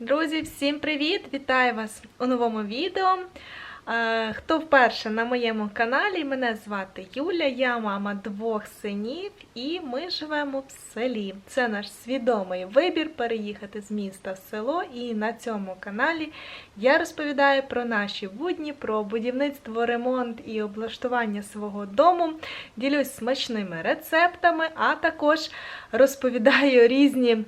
Друзі, всім привіт! Вітаю вас у новому відео. Е, Хто вперше на моєму каналі, мене звати Юля, я мама двох синів, і ми живемо в селі. Це наш свідомий вибір переїхати з міста в село. І на цьому каналі я розповідаю про наші будні, про будівництво, ремонт і облаштування свого дому. Ділюсь смачними рецептами, а також розповідаю різні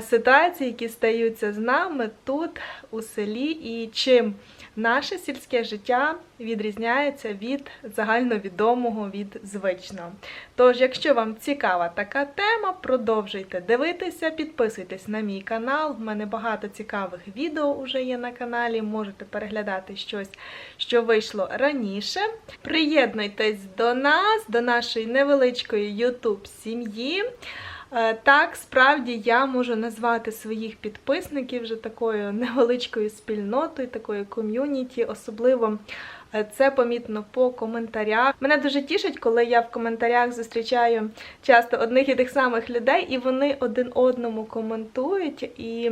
ситуації, які стаються з нами тут у селі, і чим наше сільське життя відрізняється від загальновідомого, від звичного. Тож, якщо вам цікава така тема, продовжуйте дивитися, підписуйтесь на мій канал. В мене багато цікавих відео вже є на каналі. Можете переглядати щось, що вийшло раніше. Приєднуйтесь до нас, до нашої невеличкої YouTube сім'ї. Е, Так, справді я можу назвати своїх підписників вже такою невеличкою спільнотою, такою ком'юніті, особливо. е, Це помітно по коментарях. Мене дуже тішить, коли я в коментарях зустрічаю часто одних і тих самих людей, і вони один одному коментують і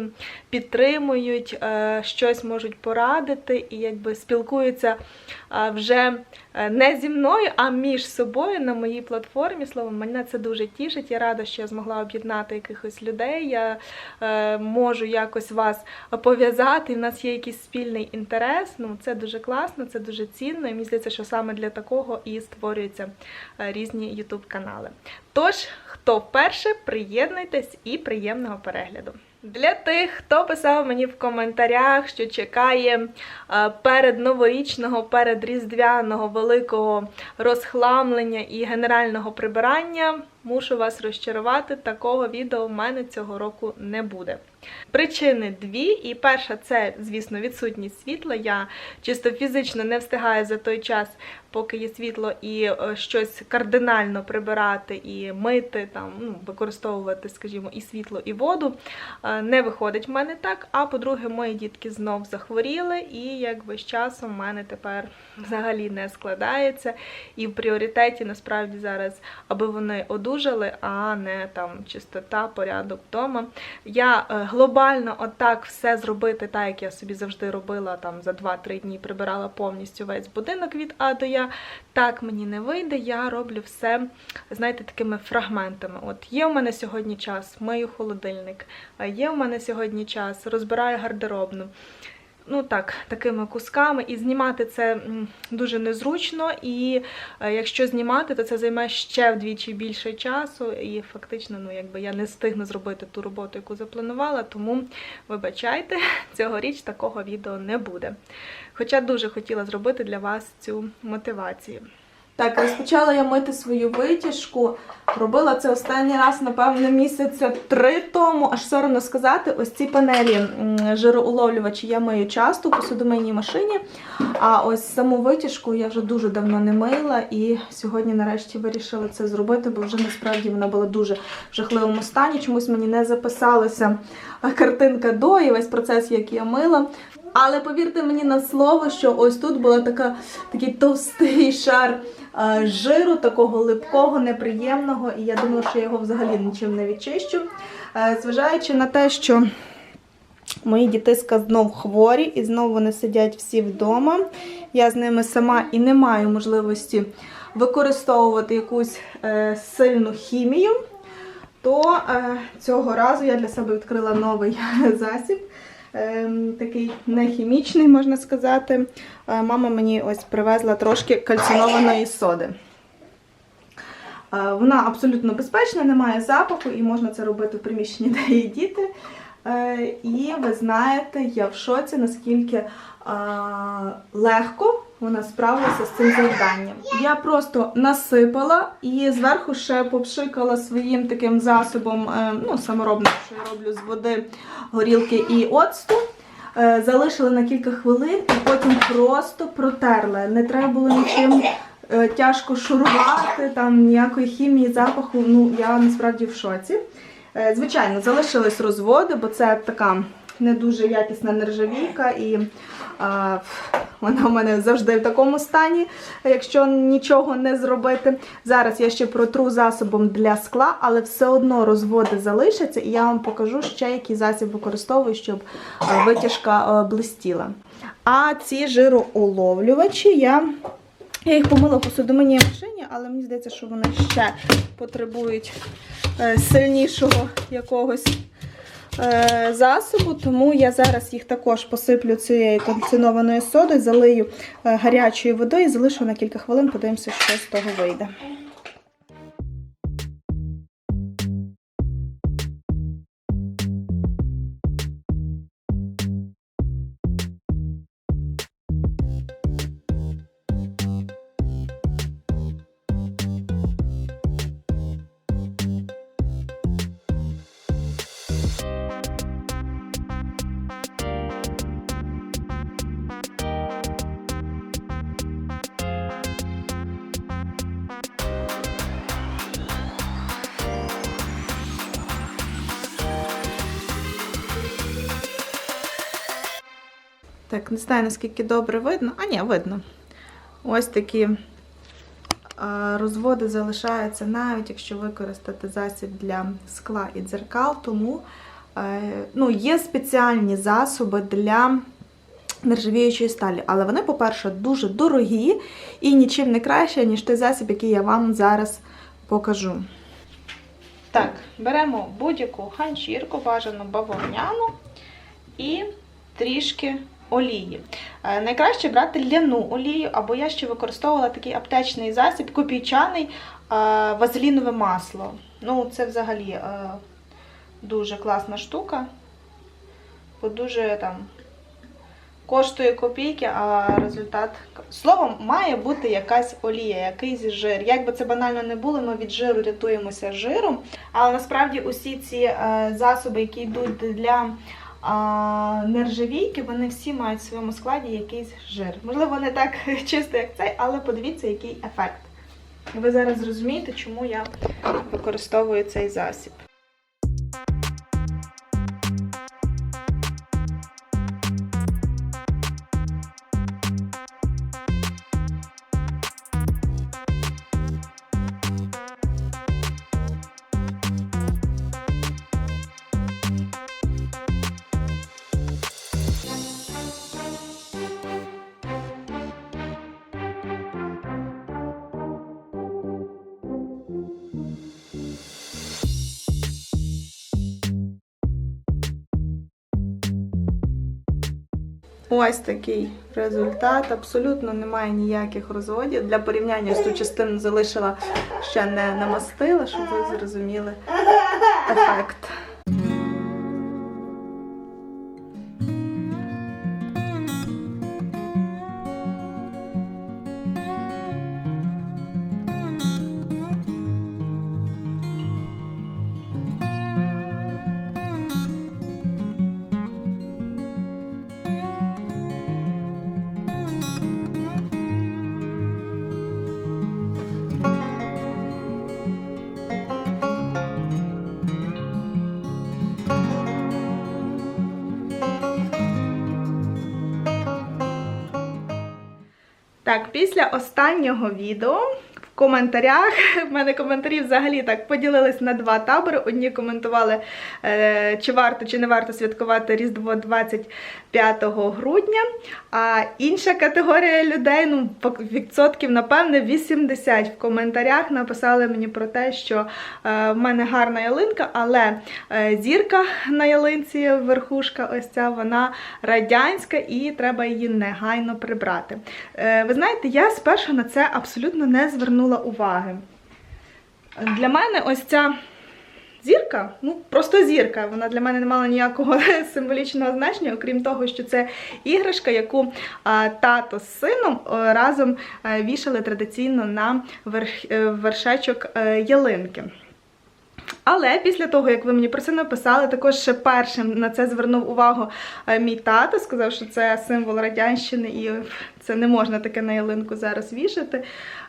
підтримують, е, щось можуть порадити, і якби спілкуються вже не зі мною, а між собою на моїй платформі. Словом, мене це дуже тішить. Я рада, що я змогла об'єднати якихось людей. Я е, можу якось вас пов'язати. В нас є якийсь спільний інтерес. Ну це дуже класно, це дуже цінно. І мені здається, що саме для такого і створюються е, різні youtube канали. Тож, хто вперше, приєднуйтесь і приємного перегляду. Для тих, хто писав мені в коментарях, що чекає е, перед новорічного, перед різдвяного великого розхламлення і генерального прибирання, мушу вас розчарувати, такого відео в мене цього року не буде. Причини дві, і перша це, звісно, відсутність світла. Я чисто фізично не встигаю за той час, поки є світло, і е, щось кардинально прибирати і мити, там, ну, використовувати, скажімо, і світло, і воду. Е, Не виходить в мене так. А по-друге, мої дітки знов захворіли, і якби з часом в мене тепер взагалі не складається. І в пріоритеті насправді зараз, аби вони одужали, а не там чистота, порядок вдома. Я е, глобально отак все зробити, так як я собі завжди робила там за 2-3 дні, прибирала повністю весь будинок від А до Я. Так мені не вийде. Я роблю все, знаєте, такими фрагментами. От є в мене сьогодні час, мию холодильник, є в мене сьогодні час, розбираю гардеробну. Ну так, такими кусками, і знімати це дуже незручно. І е, якщо знімати, то це займе ще вдвічі більше часу. І фактично, ну якби я не встигну зробити ту роботу, яку запланувала. Тому вибачайте, цьогоріч такого відео не буде. Хоча дуже хотіла зробити для вас цю мотивацію. Так, розпочала я мити свою витяжку. Робила це останній раз, напевно, місяця три тому, аж соромно сказати, ось ці панелі жироуловлювачі я мию часто у посудомийній машині. А ось саму витяжку я вже дуже давно не мила і сьогодні нарешті вирішила це зробити, бо вже насправді вона була дуже в жахливому стані. Чомусь мені не записалася картинка до і весь процес, як я мила. Але повірте мені на слово, що ось тут була такий товстий шар е, жиру, такого липкого, неприємного, і я думала, що я його взагалі нічим не відчищу. Е, Зважаючи на те, що мої дітиська знов хворі, і знов вони сидять всі вдома. Я з ними сама і не маю можливості використовувати якусь е, сильну хімію. То е, цього разу я для себе відкрила новий засіб. Ем, такий нехімічний, можна сказати. Е, Мама мені ось привезла трошки кальцинованої соди. Е, Вона абсолютно безпечна, не має запаху і можна це робити в приміщенні, де є діти. Е, І ви знаєте, я в шоці, наскільки легко вона справилася з цим завданням. Я просто насипала і зверху ще попшикала своїм таким засобом, е, ну, саморобним, що я роблю з води, горілки і оцту. Е, Залишила на кілька хвилин і потім просто протерла. Не треба було нічим е, тяжко шурувати, там ніякої хімії, запаху. Ну, я насправді в шоці. Звичайно, залишились розводи, бо це така не дуже якісна нержавійка, і а, вона в мене завжди в такому стані, якщо нічого не зробити. Зараз я ще протру засобом для скла, але все одно розводи залишаться, і я вам покажу ще, який засіб використовую, щоб витяжка блистіла. А ці жироуловлювачі я. Я їх помила в посудомийній машині, але мені здається, що вони ще потребують е, сильнішого якогось засобу, тому я зараз їх також посиплю цією конценованою содою, залию е, гарячою водою залишу на кілька хвилин, подивимося, що з того вийде. Так, не знаю, наскільки добре видно. А ні, видно. Ось такі розводи залишаються, навіть якщо використати засіб для скла і дзеркал, тому е, ну, є спеціальні засоби для нержавіючої сталі. Але вони, по-перше, дуже дорогі і нічим не краще, ніж той засіб, який я вам зараз покажу. Так, беремо будь-яку ганчірку, бажану бавовняну і трішки олії. Е, Найкраще брати ляну олію, або я ще використовувала такий аптечний засіб, копійчаний е, вазелінове масло. Ну, це взагалі е, дуже класна штука. Бо дуже там коштує копійки, а результат. Словом, має бути якась олія, якийсь жир. Як би це банально не було, ми від жиру рятуємося жиром. Але насправді усі ці засоби, які йдуть для а, нержавійки, вони всі мають в своєму складі якийсь жир. Можливо, не так чисто, як цей, але подивіться, який ефект. Ви зараз зрозумієте, чому я використовую цей засіб. Ось такий результат. Абсолютно немає ніяких розводів. Для порівняння з частину залишила ще не намастила, щоб ви зрозуміли ефект. Так, після останнього відео коментарях, в мене коментарі взагалі так поділились на два табори. Одні коментували, е, чи варто, чи не варто святкувати Різдво 25 грудня. А інша категорія людей, ну, відсотків, напевне, 80 в коментарях написали мені про те, що е, в мене гарна ялинка, але е, зірка на ялинці, верхушка, ось ця, вона радянська і треба її негайно прибрати. Ви знаєте, я спершу на це абсолютно не звернула уваги. Для мене ось ця зірка, ну просто зірка. Вона для мене не мала ніякого символічного значення, окрім того, що це іграшка, яку тато з сином е, разом е, вішали традиційно на е, вершечок ялинки. Але після того, як ви мені про це написали, також ще першим на це звернув увагу е, мій тато, сказав, що це символ радянщини, і це не можна таке на ялинку зараз вішати.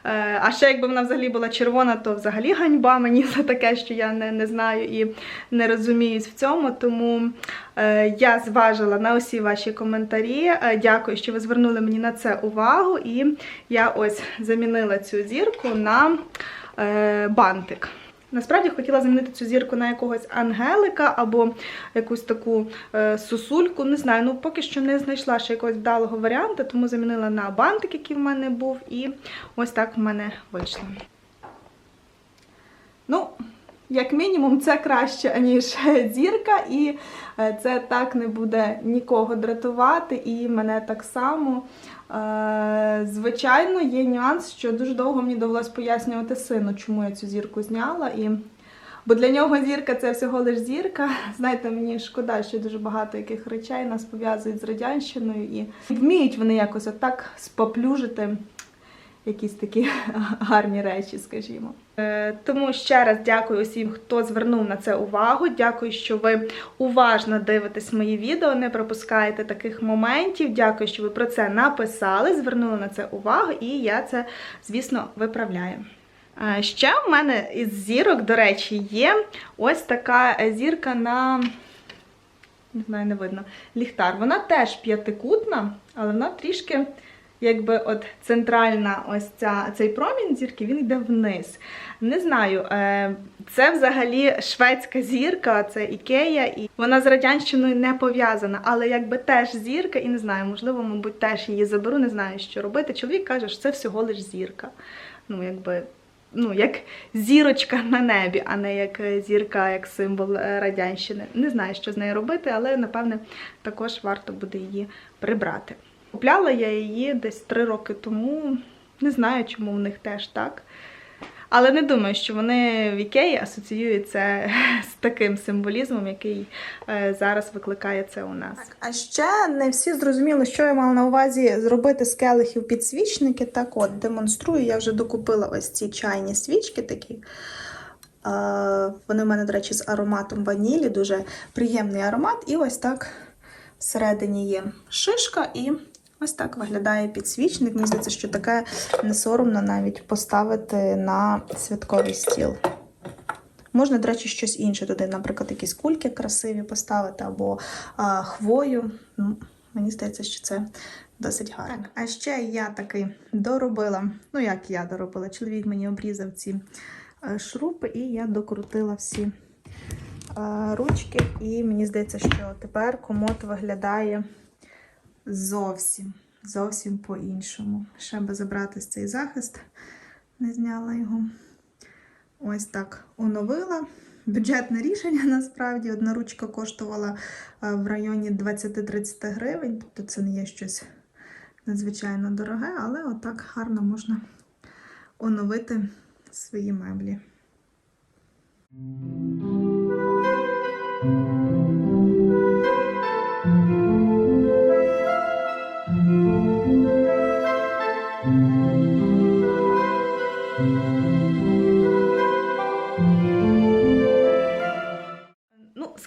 Е, А ще якби вона взагалі була червона, то взагалі ганьба мені за таке, що я не, не знаю і не розуміюсь в цьому. Тому е, я зважила на усі ваші коментарі. Дякую, що ви звернули мені на це увагу. І я ось замінила цю зірку на бантик. Насправді хотіла замінити цю зірку на якогось ангелика або якусь таку е, сусульку. Не знаю, ну поки що не знайшла ще якогось вдалого варіанту, тому замінила на бантик, який в мене був, і ось так в мене вийшло. Ну, як мінімум, це краще, ніж зірка, і е, це так не буде нікого дратувати, і мене так само. Е, Звичайно, є нюанс, що дуже довго мені довелось пояснювати сину, чому я цю зірку зняла. І... Бо для нього зірка це всього лиш зірка. Знаєте, мені шкода, що дуже багато яких речей нас пов'язують з радянщиною, і вміють вони якось отак споплюжити якісь такі гарні речі, скажімо. Е, Тому ще раз дякую усім, хто звернув на це увагу. Дякую, що ви уважно дивитесь мої відео, не пропускаєте таких моментів. Дякую, що ви про це написали, звернули на це увагу, і я це, звісно, виправляю. Е, Ще в мене із зірок, до речі, є ось така зірка на не знаю, не видно. Ліхтар. Вона теж п'ятикутна, але вона трішки, якби от центральна ось ця, цей промінь зірки, він йде вниз. Не знаю, е, це взагалі шведська зірка, це Ікея, і вона з радянщиною не пов'язана, але якби теж зірка, і не знаю, можливо, мабуть, теж її заберу, не знаю, що робити. Чоловік каже, що це всього лиш зірка. Ну, якби. Ну, як зірочка на небі, а не як е, зірка, як символ е, радянщини. Не знаю, що з нею робити, але напевне також варто буде її прибрати. Купляла я її десь три роки тому. Не знаю, чому в них теж так. Але не думаю, що вони в Ікеї асоціюються з таким символізмом, який е, зараз викликає це у нас. А ще не всі зрозуміли, що я мала на увазі зробити з келихів підсвічники. Так от, демонструю, я вже докупила ось ці чайні свічки такі. Вони в мене, до речі, з ароматом ванілі, дуже приємний аромат. І ось так всередині є шишка, і ось так виглядає підсвічник. Мені здається, що таке не соромно навіть поставити на святковий стіл. Можна, до речі, щось інше туди, наприклад, якісь кульки красиві поставити або а, хвою. Ну, мені здається, що це досить гарно. А ще я таки доробила, ну як я доробила, чоловік мені обрізав ці е, шурупи, і я докрутила всі е, ручки. І мені здається, що тепер комод виглядає зовсім, зовсім по-іншому. Ще би забрати цей захист, не зняла його. Ось так оновила. Бюджетне рішення насправді. Одна ручка коштувала е, в районі 20-30 гривень, тобто це не є щось надзвичайно дороге, але отак гарно можна оновити свої меблі.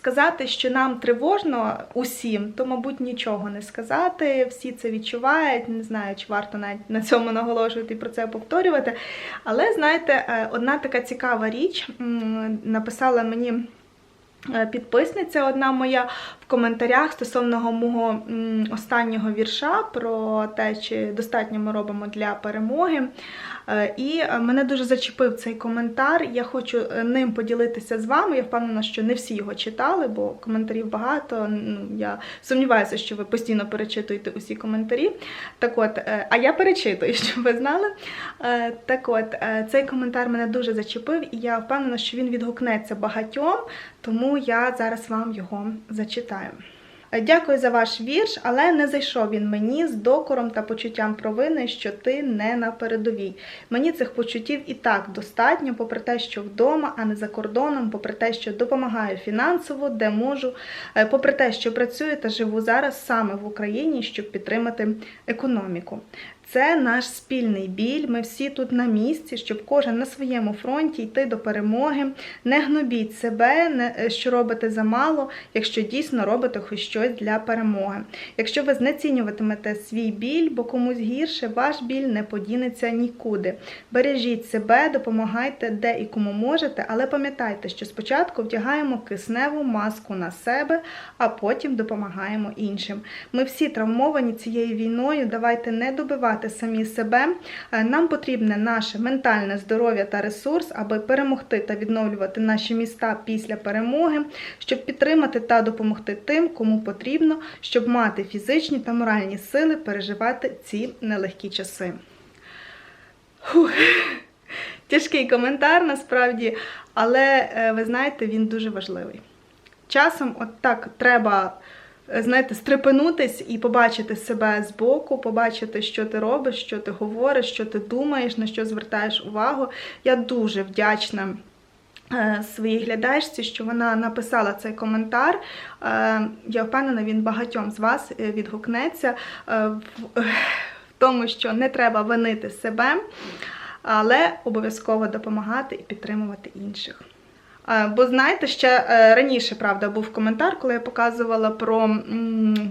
Сказати, що нам тривожно усім, то, мабуть, нічого не сказати. Всі це відчувають. Не знаю, чи варто навіть на цьому наголошувати і про це повторювати. Але знаєте, е, одна така цікава річ написала мені. е, Підписниця одна моя коментарях стосовно мого останнього вірша про те, чи достатньо ми робимо для перемоги. Е, І мене дуже зачепив цей коментар. Я хочу е, ним поділитися з вами. Я впевнена, що не всі його читали, бо коментарів багато. Ну, я сумніваюся, що ви постійно перечитуєте усі коментарі. Так от, е, а я перечитую, щоб ви знали. Так от, цей коментар мене дуже зачепив, і я впевнена, що він відгукнеться багатьом, тому я зараз вам його зачитаю. Е, Дякую за ваш вірш, але не зайшов він мені з докором та почуттям провини, що ти не на передовій. Мені цих почуттів і так достатньо, попри те, що вдома, а не за кордоном, попри те, що допомагаю фінансово, де можу, е, попри те, що працюю та живу зараз саме в Україні, щоб підтримати економіку. Це наш спільний біль. Ми всі тут на місці, щоб кожен на своєму фронті йти до перемоги. Не гнобіть себе, е, що робите замало, якщо дійсно робите хоч щось для перемоги. Якщо ви знецінюватимете свій біль, бо комусь гірше, ваш біль не подінеться нікуди. Бережіть себе, допомагайте де і кому можете, але пам'ятайте, що спочатку вдягаємо кисневу маску на себе, а потім допомагаємо іншим. Ми всі травмовані цією війною. Давайте не добивати самі себе. Е, Нам потрібне наше ментальне здоров'я та ресурс, аби перемогти та відновлювати наші міста після перемоги, щоб підтримати та допомогти тим, кому потрібно, щоб мати фізичні та моральні сили переживати ці нелегкі часи. Фух. Тяжкий коментар насправді, але е, ви знаєте, він дуже важливий. Часом от так треба, знаєте, стрепенутись і побачити себе збоку, побачити, що ти робиш, що ти говориш, що ти думаєш, на що звертаєш увагу. Я дуже вдячна. е, Своїй глядачці, що вона написала цей коментар. Е, Я впевнена, він багатьом з вас е, відгукнеться е, в тому, що не треба винити себе, але обов'язково допомагати і підтримувати інших. Бо знаєте, ще е, раніше, правда, був коментар, коли я показувала про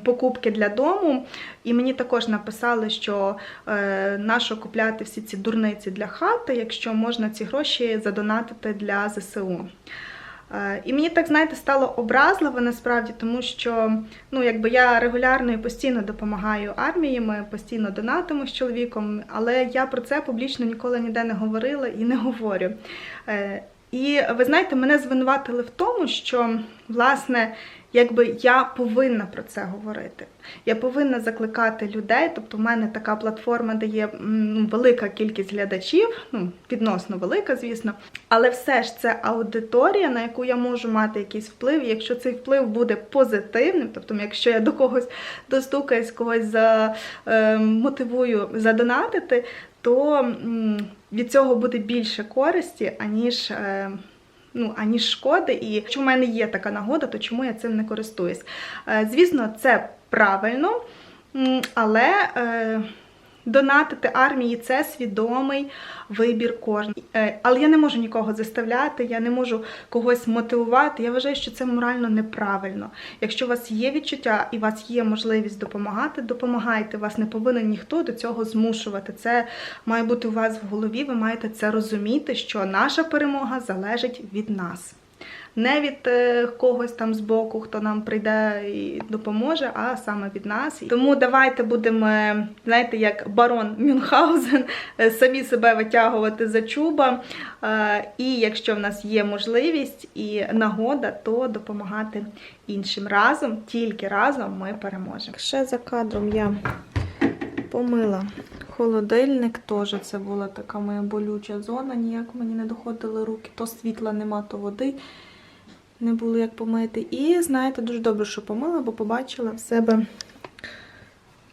покупки для дому, і мені також написали, що е, нащо купляти всі ці дурниці для хати, якщо можна ці гроші задонатити для ЗСУ. Е, І мені так, знаєте, стало образливо насправді, тому що ну, якби я регулярно і постійно допомагаю армії, ми постійно донатимо з чоловіком, але я про це публічно ніколи ніде не говорила і не говорю. І ви знаєте, мене звинуватили в тому, що власне. Якби я повинна про це говорити. Я повинна закликати людей. Тобто, в мене така платформа, де є велика кількість глядачів, ну відносно велика, звісно. Але все ж це аудиторія, на яку я можу мати якийсь вплив. Якщо цей вплив буде позитивним, тобто, якщо я до когось достукаюсь, когось за, е, мотивую задонатити, то від цього буде більше користі, аніж. Е, ну, аніж шкоди. І якщо в мене є така нагода, то чому я цим не користуюсь? Е, Звісно, це правильно, але е, донатити армії це свідомий вибір кожного. Е, Але я не можу нікого заставляти, я не можу когось мотивувати. Я вважаю, що це морально неправильно. Якщо у вас є відчуття і у вас є можливість допомагати, допомагайте. Вас не повинен ніхто до цього змушувати. Це має бути у вас в голові. Ви маєте це розуміти, що наша перемога залежить від нас. Не від е, когось там збоку, хто нам прийде і допоможе, а саме від нас. Тому давайте будемо, знаєте, як барон Мюнхгаузен, е, самі себе витягувати за чуба. Е, І якщо в нас є можливість і нагода, то допомагати іншим разом, тільки разом ми переможемо. Ще за кадром я помила холодильник, теж це була така моя болюча зона, ніяк мені не доходили руки, то світла нема, то води не було як помити. І знаєте, дуже добре, що помила, бо побачила в себе,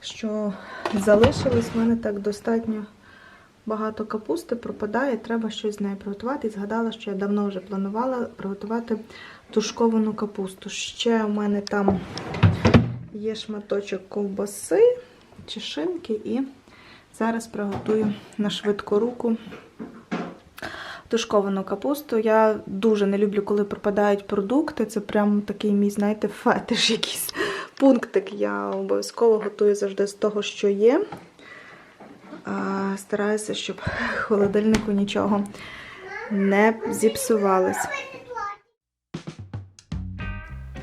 що залишилось в мене так достатньо багато капусти, пропадає, треба щось з нею приготувати. І згадала, що я давно вже планувала приготувати тушковану капусту. Ще у мене там є шматочок ковбаси чи шинки, і зараз приготую на швидку руку тушковану капусту. Я дуже не люблю, коли пропадають продукти. Це прям такий мій, знаєте, фетиш якийсь пунктик. Я обов'язково готую завжди з того, що є. Стараюся, щоб холодильнику нічого не зіпсувалось.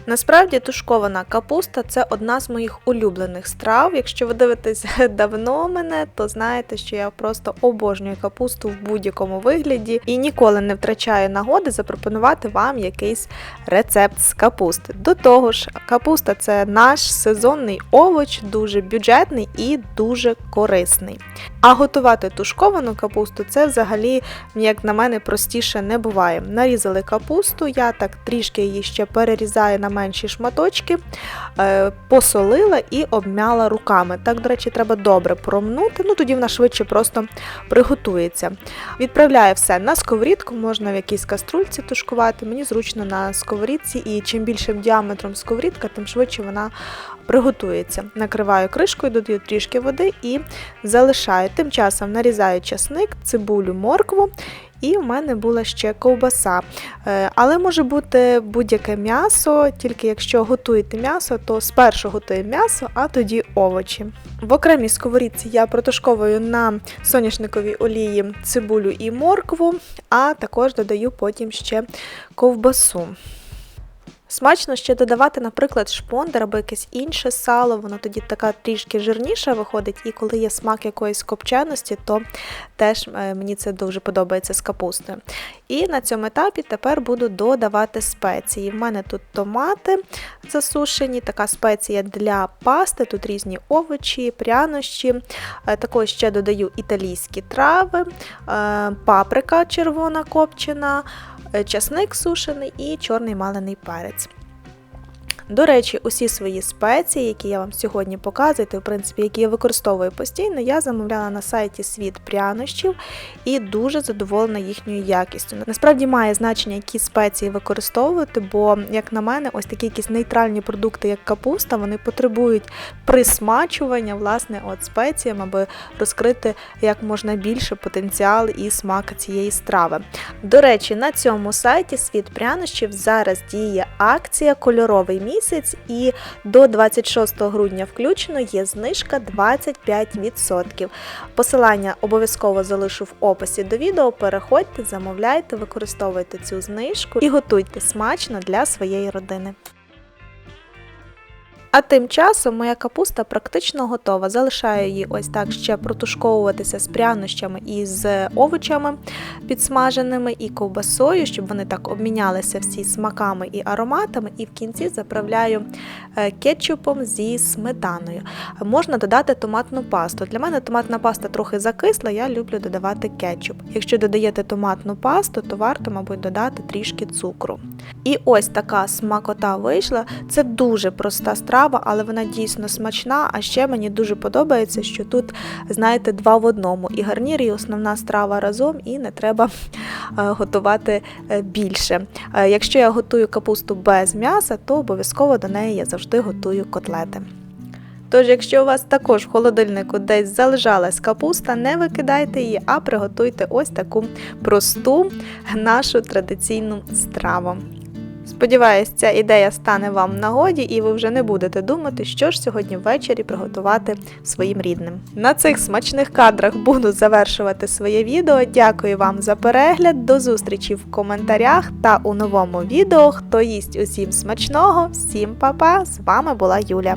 Насправді тушкована капуста це одна з моїх улюблених страв. Якщо ви дивитесь давно мене, то знаєте, що я просто обожнюю капусту в будь-якому вигляді і ніколи не втрачаю нагоди запропонувати вам якийсь рецепт з капусти. До того ж, капуста це наш сезонний овоч, дуже бюджетний і дуже корисний. А готувати тушковану капусту це взагалі, як на мене, простіше не буває. Нарізали капусту, я так трішки її ще перерізаю на менші шматочки, е, посолила і обмяла руками. Так, до речі, треба добре промнути, ну тоді вона швидше просто приготується. Відправляю все на сковорідку, можна в якійсь каструльці тушкувати. Мені зручно на сковорідці, і чим більшим діаметром сковорідка, тим швидше вона приготується. Накриваю кришкою, додаю трішки води і залишаю. Тим часом нарізаю часник, цибулю, моркву. І в мене була ще ковбаса. Е, Але може бути будь-яке м'ясо, тільки якщо готуєте м'ясо, то спершу готуємо м'ясо, а тоді овочі. В окремій сковорідці я протушковую на соняшниковій олії цибулю і моркву, а також додаю потім ще ковбасу. Смачно ще додавати, наприклад, шпондер або якесь інше сало, воно тоді така трішки жирніша виходить, і коли є смак якоїсь копченості, то теж е, мені це дуже подобається з капустою. І на цьому етапі тепер буду додавати спеції. В мене тут томати засушені, така спеція для пасти, тут різні овочі, прянощі. Е, Також ще додаю італійські трави, е, паприка червона копчена, часник сушений і чорний малений перець. До речі, усі свої спеції, які я вам сьогодні показую, в принципі, які я використовую постійно, я замовляла на сайті Світ прянощів і дуже задоволена їхньою якістю. Насправді має значення, які спеції використовувати, бо, як на мене, ось такі якісь нейтральні продукти, як капуста, вони потребують присмачування власне от спеціям, аби розкрити як можна більше потенціал і смак цієї страви. До речі, на цьому сайті Світ прянощів зараз діє акція Кольоровий місяць, і до 26 грудня включно є знижка 25%. Посилання обов'язково залишу в описі до відео. Переходьте, замовляйте, використовуйте цю знижку і готуйте смачно для своєї родини. А тим часом моя капуста практично готова. Залишаю її ось так ще протушковуватися з прянощами і з овочами підсмаженими і ковбасою, щоб вони так обмінялися всі смаками і ароматами. І в кінці заправляю е, кетчупом зі сметаною. Можна додати томатну пасту. Для мене томатна паста трохи закисла, я люблю додавати кетчуп. Якщо додаєте томатну пасту, то варто, мабуть, додати трішки цукру. І ось така смакота вийшла. Це дуже проста страва, але вона дійсно смачна. А ще мені дуже подобається, що тут, знаєте, два в одному. І гарнір, і основна страва разом, і не треба е, готувати е, більше. Е, Якщо я готую капусту без м'яса, то обов'язково до неї я завжди готую котлети. Тож, якщо у вас також в холодильнику десь залежалась капуста, не викидайте її, а приготуйте ось таку просту нашу традиційну страву. Сподіваюсь, ця ідея стане вам в нагоді, і ви вже не будете думати, що ж сьогодні ввечері приготувати своїм рідним. На цих смачних кадрах буду завершувати своє відео. Дякую вам за перегляд. До зустрічі в коментарях та у новому відео. Хто їсть усім смачного, всім па-па! З вами була Юля.